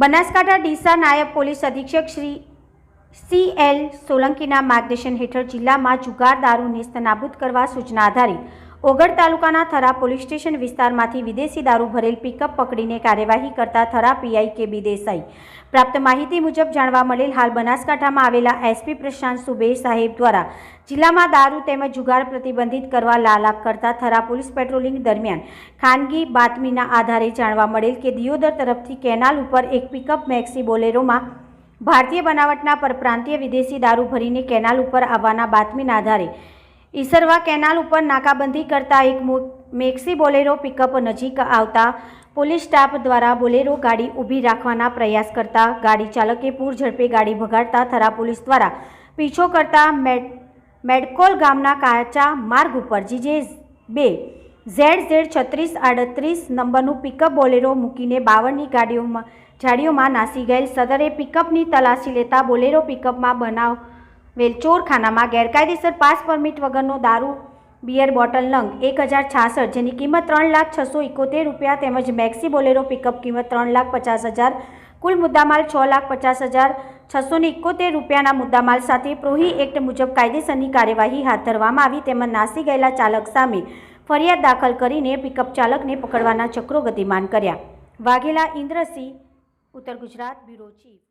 બનાસકાંઠા ડીસા નાયબ પોલીસ અધિક્ષક Shri C L સોલંકીના માર્ગદર્શન હેઠળ જિલ્લામાં જુગાર દારૂ નેસ્ત કરવા સૂચના આધારિત ઓગળ તાલુકાના થરા પોલીસ સ્ટેશન વિસ્તારમાંથી વિદેશી દારૂ ભરેલ પિકઅપ પકડીને કાર્યવાહી કરતા થરા પીઆઈ કે બી દેસાઈ. પ્રાપ્ત માહિતી મુજબ જાણવા મળેલ હાલ બનાસકાંઠામાં આવેલા એસપી પ્રશાંત સુબે સાહેબ દ્વારા જિલ્લામાં દારૂ તેમજ જુગાર પ્રતિબંધિત કરવા લાલાક કરતા થરા પોલીસ પેટ્રોલિંગ દરમિયાન ખાનગી બાતમીના આધારે જાણવા મળેલ કે દિયોદર તરફથી કેનાલ ઉપર એક પિકઅપ મેક્સી બોલેરોમાં ભારતીય બનાવટના પરપ્રાંતીય વિદેશી દારૂ ભરીને કેનાલ ઉપર આવવાના બાતમીના આધારે ઈસરવા કેનાલ ઉપર નાકાબંધી કરતા એક મેક્સી બોલેરો પિકઅપ નજીક આવતા પોલીસ સ્ટાફ દ્વારા બોલેરો ગાડી ઊભી રાખવાના પ્રયાસ કરતા ગાડી ચાલકે પૂર ઝડપે ગાડી ભગાડતા થરા પોલીસ દ્વારા પીછો કરતા મેડ મેડકોલ ગામના કાચા માર્ગ ઉપર જીજે બે ઝેડ ઝેડ છત્રીસ આડત્રીસ નંબરનું પિકઅપ બોલેરો મૂકીને બાવળની ગાડીઓમાં ઝાડીઓમાં નાસી ગયેલ સદરે પિકઅપની તલાશી લેતા બોલેરો પિકઅપમાં બનાવેલ ચોરખાનામાં ગેરકાયદેસર પાસ પરમિટ વગરનો દારૂ બિયર બોટલ નંગ એક હજાર છાસઠ, જેની કિંમત ત્રણ લાખ છસો ઇકોતેર રૂપિયા તેમજ મેક્સી બોલેરો પિકઅપ કિંમત ત્રણ લાખ પચાસ હજાર, કુલ મુદ્દામાલ છ લાખ પચાસ હજાર, છસો ને ઇકોતેર રૂપિયાના મુદ્દામાલ સાથે પ્રોહી એક્ટ મુજબ કાયદેસરની કાર્યવાહી હાથ ધરવામાં આવી તેમજ નાસી ગયેલા ચાલક સામે ફરિયાદ દાખલ કરીને પિકઅપ ચાલકને પકડવાના ચક્રો ગતિમાન કર્યા. વાઘેલા ઇન્દ્રસિંહ, ઉત્તર ગુજરાત બ્યુરો ચીફ.